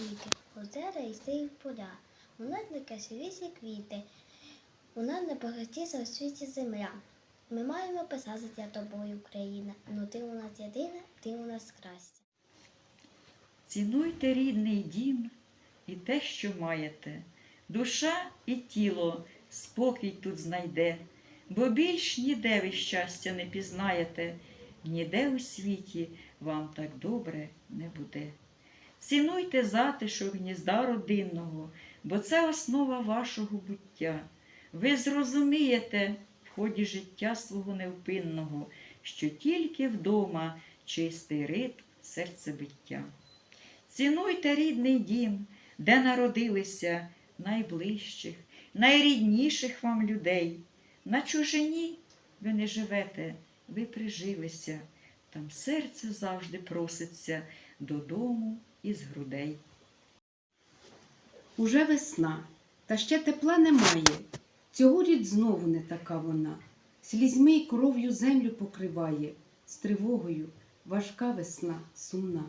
ріки, озера і сиві поля. У нас не красивіші квіти, у нас не багатіша у світі земля. Ми маємо писатися тобою, Україна, ну ти у нас єдина, ти у нас краща. Цінуйте рідний дім і те, що маєте. Душа і тіло спокій тут знайде, бо більш ніде ви щастя не пізнаєте, ніде у світі вам так добре не буде. Цінуйте затишок гнізда родинного, бо це основа вашого буття. Ви зрозумієте в ході життя свого невпинного, що тільки вдома чистий ритм серцебиття. Цінуйте рідний дім, де народилися найближчих, найрідніших вам людей. На чужині ви не живете, ви прижилися, там серце завжди проситься додому із грудей. Уже весна, та ще тепла немає. Цьогоріч знову не така вона. Слізьми й кров'ю землю покриває, з тривогою важка весна, сумна.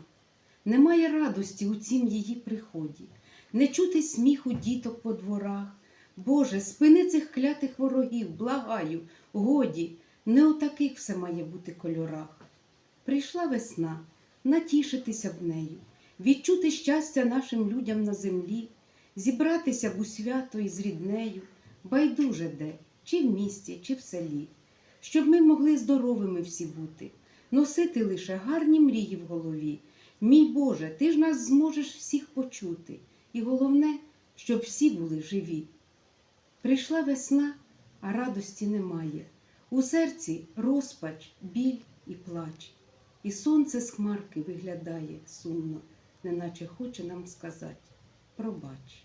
Немає радості у цім її приході, не чути сміху діток по дворах. Боже, спини цих клятих ворогів, благаю, годі, не у таких все має бути кольорах. Прийшла весна, натішитися б нею, відчути щастя нашим людям на землі, зібратися б у свято із ріднею, байдуже де, чи в місті, чи в селі, щоб ми могли здоровими всі бути, носити лише гарні мрії в голові. Мій Боже, ти ж нас зможеш всіх почути, і головне, щоб всі були живі. Прийшла весна, а радості немає. У серці розпач, біль і плач. І сонце з хмарки виглядає сумно, неначе хоче нам сказати пробач.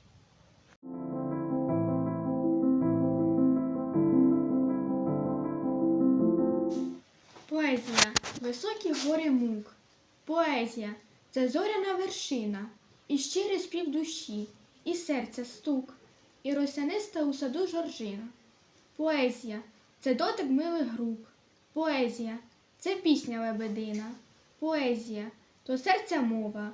Поезія високі гори мук. Поезія це зоряна вершина, і щирий спів душі, і серця стук, і росяниста у саду жоржина. Поезія це дотик милих рук. Поезія це пісня лебедина. Поезія то серця мова,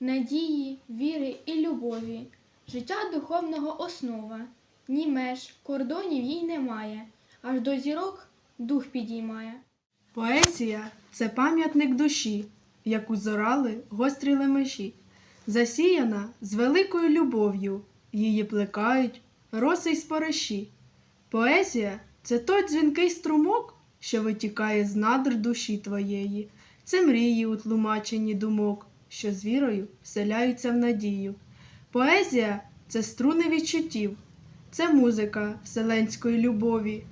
надії, віри і любові, життя духовного основа. Ні меж, кордонів їй немає, аж до зірок дух підіймає. Поезія це пам'ятник душі, яку зорали гострі лемеші, засіяна з великою любов'ю, її плекають роси й спориші. Поезія це той дзвінкий струмок, що витікає з надр душі твоєї, це мрії у тлумаченні думок, що з вірою вселяються в надію. Поезія це струни відчуттів, це музика вселенської любові.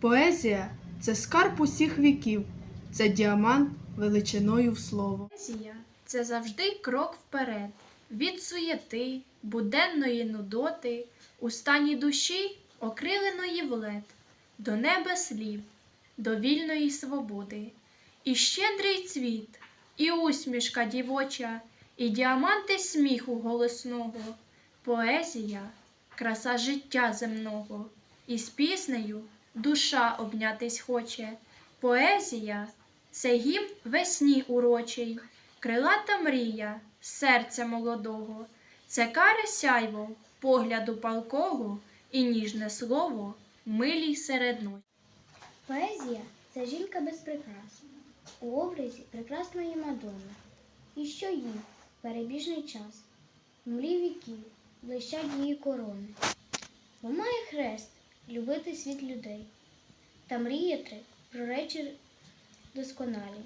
Поезія це скарб усіх віків, це діамант величиною в слово. Поезія це завжди крок вперед, від суєти, буденної нудоти, у стані душі, окриленої влет, до неба слів, до вільної свободи. І щедрий цвіт, і усмішка дівоча, і діаманти сміху голосного, поезія, краса життя земного, і з піснею душа обнятись хоче. Поезія це гімн весні урочий, крилата мрія серця молодого, це каре сяйво погляду палкого і ніжне слово милій серед ночі. Поезія це жінка без прикрас, у образі прекрасної Мадонни. І що їй перебіжний час, млі віків, блищать її корони. Бо має хрест любити світ людей та мріяти про речі досконалі,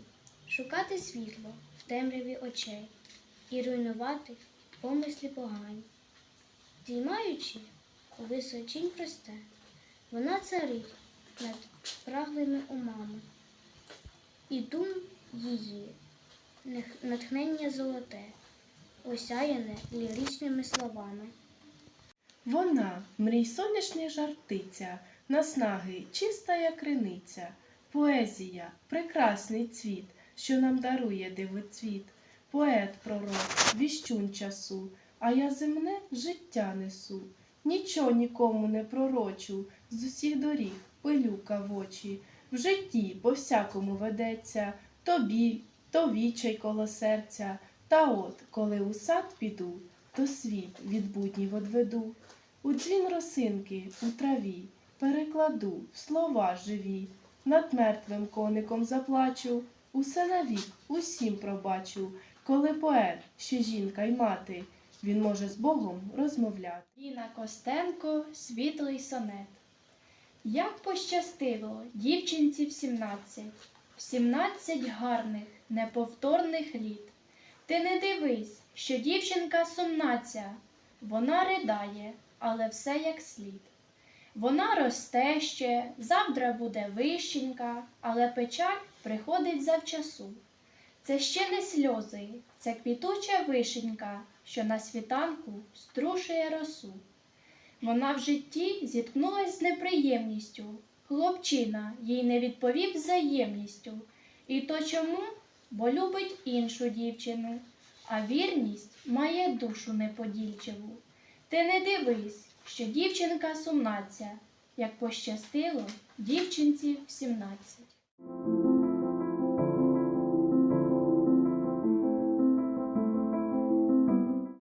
шукати світло в темряві очей і руйнувати помислі погані. Діймаючи у височінь просте, вона царить над праглими умами, і дум її натхнення золоте, осяяне ліричними словами. Вона, мрій сонячний жартиця, наснаги чиста криниця, поезія, прекрасний цвіт, що нам дарує дивоцвіт, поет пророк, віщун часу, а я земне життя несу. Нічого нікому не пророчу, з усіх доріг пилюка в очі. В житті по всякому ведеться, то біль, то вічай коло серця. Та от, коли у сад піду, то світ від буднів одведу. У дзвін росинки у траві перекладу в слова живі. Над мертвим коником заплачу, усе навік, усім пробачу, коли поет, що жінка й мати, він може з Богом розмовляти. Ліна Костенко Світлий сонет. Як пощастило дівчинці в сімнадцять, в сімнадцять гарних, неповторних літ. Ти не дивись, що дівчинка сумнаця, вона ридає, але все як слід. Вона росте ще, завтра буде вищенька, але печаль приходить завчасу. Це ще не сльози, це квітуча вишенька, що на світанку струшує росу. Вона в житті зіткнулась з неприємністю. Хлопчина їй не відповів взаємністю. І то чому? Бо любить іншу дівчину, а вірність має душу неподільчиву. Ти не дивись, що дівчинка сумнаця, як пощастило дівчинці в сімнадцять.